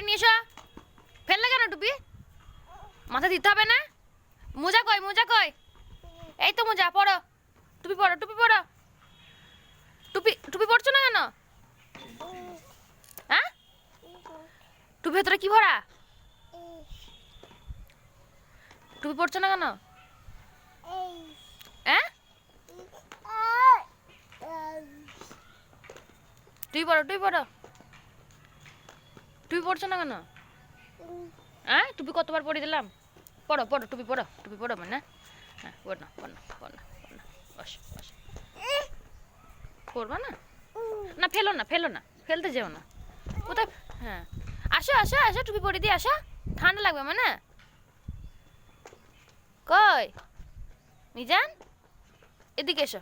পরে নিয়ে এসো। ফেললে কেন টুপি? মাথা দিতে হবে না? মোজা কই মোজা কই? এই তো মোজা পড়ো টুপি পড়ো টুপি পড়ো টুপি টুপি পড়ছো না কেন? হ্যাঁ? টুপি ভেতরে কি ভরা? টুপি পড়ছো না কেন? হ্যাঁ? তুই পড়ো তুই পড়ো টুপি পড়ছো না কেন? হ্যাঁ টুপি কতবার পড়ে দিলাম? পড়ো পড়ো টুপি পড়ো টুপি পড়ো মানে? হ্যাঁ পড় না পড় না পড় না পড় না, বস বস। পড়বা না? না, ফেলো না ফেলো না, ফেলতে যেও না। কোথায়? হ্যাঁ। আসো আসো আসো, টুপি পরে দিয়ে আসো। ঠান্ডা লাগবে মানে? কই? মিজান? এদিকে এসো।